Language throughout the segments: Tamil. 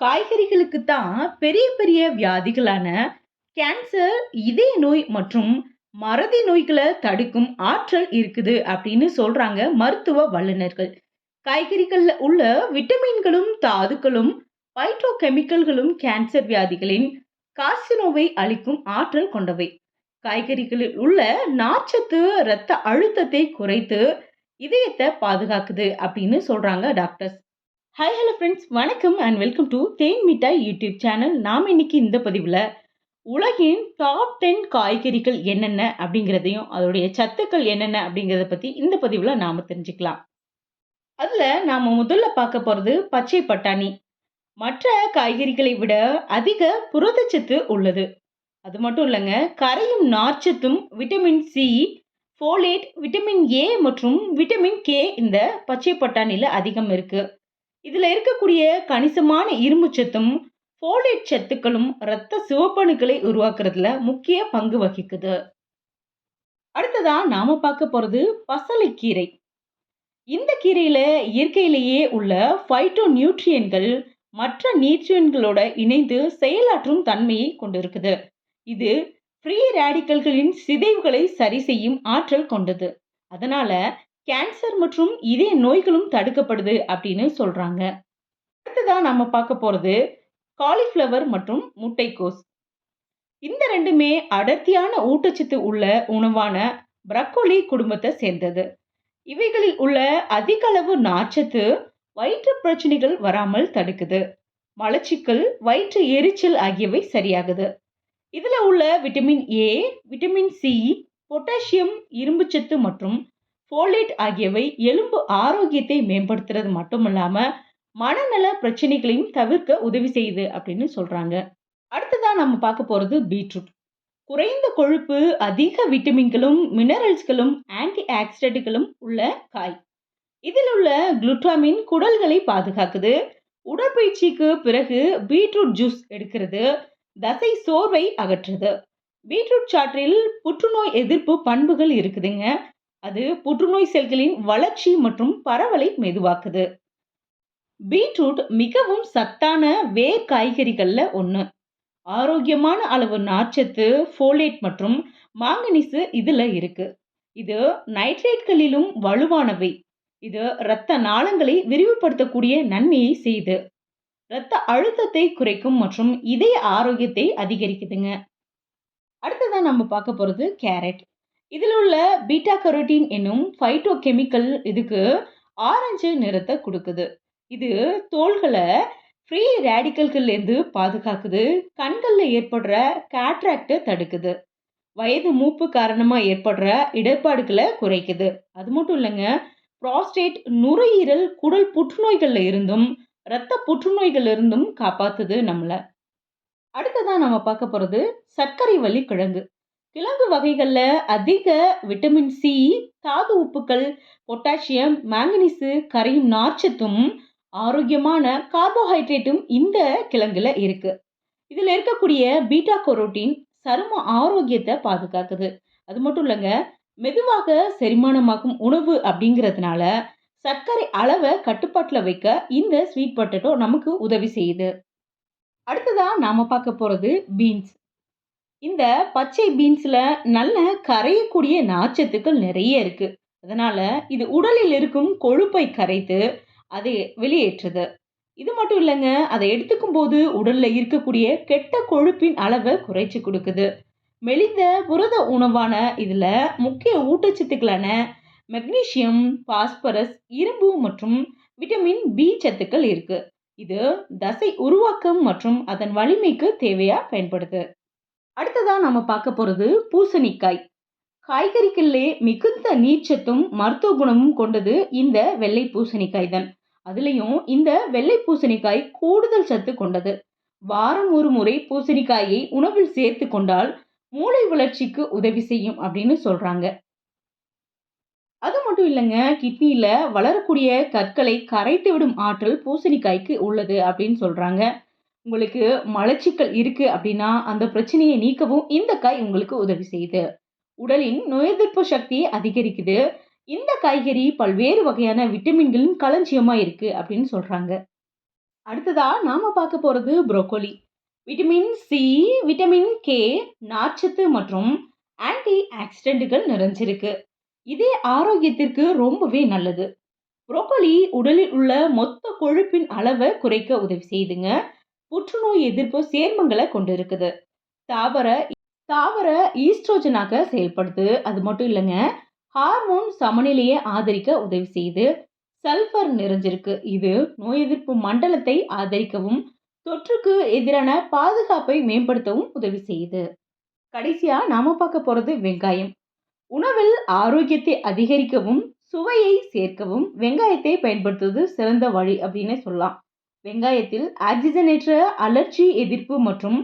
காய்கறிகளுக்கு தான் பெரிய பெரிய வியாதிகளான கேன்சர், இதய நோய் மற்றும் மறதி நோய்களை தடுக்கும் ஆற்றல் இருக்குது அப்படின்னு சொல்றாங்க மருத்துவ வல்லுனர்கள். காய்கறிகள்ல உள்ள விட்டமின்களும், தாதுக்களும், பைட்ரோ கெமிக்கல்களும் கேன்சர் வியாதிகளின் கார்சினோவை அழிக்கும் ஆற்றல் கொண்டவை. காய்கறிகளில் உள்ள நார்ச்சத்து இரத்த அழுத்தத்தை குறைத்து இதயத்தை பாதுகாக்குது அப்படின்னு சொல்றாங்க டாக்டர்ஸ். ஹாய் ஹலோ ஃப்ரெண்ட்ஸ் வணக்கம் and welcome to Then Mittai YouTube channel. நாம இன்னைக்கு இந்த பதிவில் உலகின் டாப் 10 காய்கறிகள் என்னென்ன அப்படிங்கிறதையும், அதோடைய சத்துக்கள் என்னென்ன அப்படிங்கிறத பற்றி இந்த பதிவில் நாம் தெரிஞ்சுக்கலாம். அதில் நாம் முதல்ல பார்க்க போகிறது பச்சை பட்டாணி. மற்ற காய்கறிகளை விட அதிக புரதச்சத்து உள்ளது. அது மட்டும் இல்லைங்க கரையும் நார்ச்சத்தும் vitamin C, folate, vitamin A மற்றும் விட்டமின் கே இந்த பச்சை பட்டாணியில் அதிகம் இருக்குது இதில் இருக்கக்கூடிய கணிசமான இரும்புச்சத்தும், ஃபோலேட் சத்துக்களும் இரத்த சிவப்பணுக்களை உருவாக்குறதுல முக்கிய பங்கு வகிக்குது. அடுத்ததா நாம பார்க்க போறது பசலைக்கீரை. இந்த கீரையில இயற்கையிலேயே உள்ள ஃபைட்டோ நியூட்ரியன்கள் மற்ற நியூட்ரியன்களோட இணைந்து செயலாற்றும் தன்மையை கொண்டிருக்குது. இது ஃப்ரீ ரேடிக்கல்களின் சிதைவுகளை சரி செய்யும் ஆற்றல் கொண்டது. அதனால கேன்சர் மற்றும் இதய நோய்களும் தடுக்கப்படுது அப்படின்னு சொல்றாங்க. அடுத்ததான் நம்ம பார்க்க போறது காலிஃப்ளவர் மற்றும் முட்டைக்கோஸ். இந்த ரெண்டுமே அடர்த்தியான ஊட்டச்சத்து உள்ள உணவான பிரக்கோலி குடும்பத்தை சேர்ந்தது. இவைகளில் உள்ள அதிக அளவு நாச்சத்து வயிற்று பிரச்சனைகள் வராமல் தடுக்குது. மலச்சிக்கல், வயிற்று எரிச்சல் ஆகியவை சரியாகுது. இதுல உள்ள vitamin A, vitamin C, potassium, இரும்புச்சத்து மற்றும் ஃபோலேட் ஆகியவை எலும்பு ஆரோக்கியத்தை மேம்படுத்துறது மட்டுமல்லாம மனநல பிரச்சனைகளையும் தவிர்க்க உதவி செய்யுது அப்படின்னு சொல்றாங்க. அடுத்ததா நம்ம பார்க்க போறது பீட்ரூட். குறைந்த கொழுப்பு, அதிக விட்டமின்களும், மினரல்ஸ்களும், ஆன்டி ஆக்சிடென்ட்களும் உள்ள காய். இதில் உள்ள குளுட்டாமின் குடல்களை பாதுகாக்குது. உடற்பயிற்சிக்கு பிறகு பீட்ரூட் ஜூஸ் எடுக்கிறது தசை சோர்வை அகற்றுது. பீட்ரூட் சாற்றில் புற்றுநோய் எதிர்ப்பு பண்புகள் இருக்குதுங்க. அது புற்றுநோய் செல்களின் வளர்ச்சி மற்றும் பரவலை மெதுவாக்குது. பீட்ரூட் மிகவும் சத்தான வேர் காய்கறிகளில் ஒன்று ஆரோக்கியமான அளவு நார்ச்சத்து, ஃபோலேட் மற்றும் மாங்கனீசு இதில் இருக்கு. இது நைட்ரேட்களிலும் வலுவானவை. இது இரத்த நாளங்களை விரிவுபடுத்தக்கூடிய நன்மையை செய்யுது. இரத்த அழுத்தத்தை குறைக்கும் மற்றும் இதய ஆரோக்கியத்தை அதிகரிக்குதுங்க. அடுத்ததான் நம்ம பார்க்க போகிறது கேரட். இதில் உள்ள பீட்டா கரோட்டின் என்னும் ஃபைட்டோ கெமிக்கல் இதுக்கு ஆரஞ்சு நிறத்தை கொடுக்குது. இது தோள்களை ஃப்ரீ ரேடிக்கல்கள்லேருந்து பாதுகாக்குது. கண்களில் ஏற்படுற கேட்ராக்டை தடுக்குது. வயது மூப்பு காரணமாக ஏற்படுற இடர்பாடுகளை குறைக்குது. அது மட்டும் இல்லைங்க ப்ராஸ்டேட் நுரையீரல், குடல் புற்றுநோய்களில் இருந்தும், இரத்த புற்றுநோய்கள் இருந்தும் காப்பாத்துது நம்மளை அடுத்ததான் நம்ம பார்க்க போகிறது சர்க்கரை வள்ளி கிழங்கு. கிழங்கு வகைகளில் அதிக விட்டமின் சி, தாது உப்புக்கள், பொட்டாசியம், மேங்கனீஸு கரையும் நார்ச்சத்தும், ஆரோக்கியமான கார்போஹைட்ரேட்டும் இந்த கிழங்குல இருக்கு. இதில் இருக்கக்கூடிய பீட்டா கொரோட்டின் சரும ஆரோக்கியத்தை பாதுகாக்குது. அது மட்டும் இல்லங்க, மெதுவாக செரிமானமாகும் உணவு அப்படிங்கிறதுனால சர்க்கரை அளவை கட்டுப்பாட்டில் வைக்க இந்த ஸ்வீட் பொட்டேட்டோ நமக்கு உதவி செய்யுது. அடுத்ததாக நாம பார்க்க போறது பீன்ஸ். இந்த பச்சை பீன்ஸ்ல நல்ல கரையக்கூடிய நாச்சத்துக்கள் நிறைய இருக்கு. அதனால இது உடலில் இருக்கும் கொழுப்பை கரைத்து அதை வெளியேற்றுது. இது மட்டும் இல்லைங்க அதை எடுத்துக்கும் போது உடல்ல இருக்கக்கூடிய கெட்ட கொழுப்பின் அளவை குறைச்சி கொடுக்குது. மெலிந்த புரத உணவான இதுல முக்கிய ஊட்டச்சத்துக்களான மெக்னீசியம், பாஸ்பரஸ், இரும்பு மற்றும் விட்டமின் பி சத்துக்கள் இருக்கு. இது தசை உருவாக்கம் மற்றும் அதன் வலிமைக்கு தேவையா பயன்படுது. அடுத்ததாக நம்ம பார்க்க போகிறது பூசணிக்காய். காய்கறிகளிலே மிகுந்த நீர்ச்சத்தும், மருத்துவ குணமும் கொண்டது இந்த வெள்ளை பூசணிக்காய் தான். அதுலேயும் இந்த வெள்ளை பூசணிக்காய் கூடுதல் சத்து கொண்டது. வாரம் ஒரு முறை பூசணிக்காயை உணவில் சேர்த்து கொண்டால் மூளை வளர்ச்சிக்கு உதவி செய்யும் அப்படின்னு சொல்றாங்க. அது மட்டும் இல்லைங்க கிட்னியில் வளரக்கூடிய கற்களை கரைத்து விடும் ஆற்றல் பூசணிக்காய்க்கு உள்ளது அப்படின்னு சொல்றாங்க. உங்களுக்கு மலச்சிக்கல் இருக்கு அப்படின்னா, அந்த பிரச்சனையை நீக்கவும் இந்த காய் உங்களுக்கு உதவி செய்யுது. உடலின் நோய் எதிர்ப்பு சக்தியை அதிகரிக்குது. இந்த காய்கறி பல்வேறு வகையான விட்டமின்களின் களஞ்சியமா இருக்கு அப்படின்னு சொல்றாங்க. அடுத்ததா நாம பார்க்க போறது broccoli vitamin C vitamin K நார்ச்சத்து மற்றும் ஆன்டி ஆக்சிடென்ட்டுகள் நிறைஞ்சிருக்கு இதே ஆரோக்கியத்திற்கு ரொம்பவே நல்லது புரோக்கோலி உடலில் உள்ள மொத்த கொழுப்பின் அளவை குறைக்க உதவி செய்யுதுங்க புற்றுநோய் எதிர்ப்பு சேர்மங்களை கொண்டு இருக்குது தாவர தாவர ஈஸ்ட்ரோஜனாக செயல்படுது. அது மட்டும் இல்லைங்க ஹார்மோன் சமநிலையை ஆதரிக்க உதவி செய்யுது. சல்ஃபர் நிறைஞ்சிருக்கு. இது நோய் எதிர்ப்பு மண்டலத்தை ஆதரிக்கவும் தொற்றுக்கு எதிரான பாதுகாப்பை மேம்படுத்தவும் உதவி செய்யுது. கடைசியா நாம பார்க்க போறது வெங்காயம். உணவில் ஆரோக்கியத்தை அதிகரிக்கவும் சுவையை சேர்க்கவும் வெங்காயத்தை பயன்படுத்துவது சிறந்த வழி அப்படின்னு சொல்லலாம். வெங்காயத்தில் ஆக்சிஜனேற்ற அலர்ஜி எதிர்ப்பு மற்றும்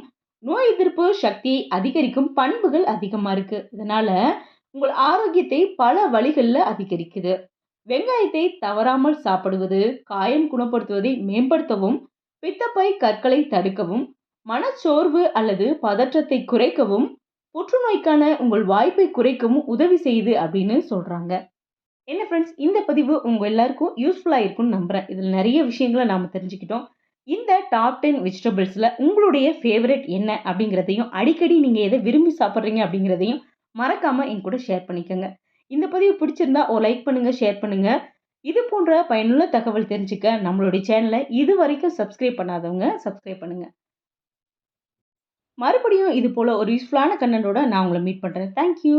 நோய் எதிர்ப்பு சக்தியை அதிகரிக்கும் பண்புகள் அதிகமாக இருக்கு. இதனால உங்கள் ஆரோக்கியத்தை பல வழிகளில் அதிகரிக்குது. வெங்காயத்தை தவறாமல் சாப்பிடுவது காயம் குணப்படுத்துவதை மேம்படுத்தவும் பித்தப்பை கற்களை தடுக்கவும் மனச்சோர்வு அல்லது பதற்றத்தை குறைக்கவும் புற்றுநோய்க்கான உங்கள் வாய்ப்பை குறைக்கவும் உதவி செய்யுது அப்படின்னு சொல்கிறாங்க என்ன ஃப்ரெண்ட்ஸ் இந்த பதிவு உங்கள் எல்லாருக்கும் யூஸ்ஃபுல்லாக இருக்கும்னு நம்புகிறேன் இதில் நிறைய விஷயங்களை நாம் தெரிஞ்சுக்கிட்டோம். இந்த டாப் டென் வெஜிடபிள்ஸில் உங்களுடைய ஃபேவரட் என்ன அப்படிங்கிறதையும் அடிக்கடி நீங்கள் எதை விரும்பி சாப்பிட்றீங்க அப்படிங்கிறதையும் மறக்காமல் என் கூட ஷேர் பண்ணிக்கோங்க. இந்த பதிவு பிடிச்சிருந்தா ஒரு லைக் பண்ணுங்கள் ஷேர் பண்ணுங்கள் இது போன்ற பயனுள்ள தகவல் தெரிஞ்சுக்க நம்மளுடைய சேனலை இது வரைக்கும் சப்ஸ்கிரைப் பண்ணாதவங்க சப்ஸ்கிரைப் பண்ணுங்கள் மறுபடியும் இது போல் ஒரு யூஸ்ஃபுல்லான கண்டனோட நான் உங்களை மீட் பண்ணுறேன் தேங்க்யூ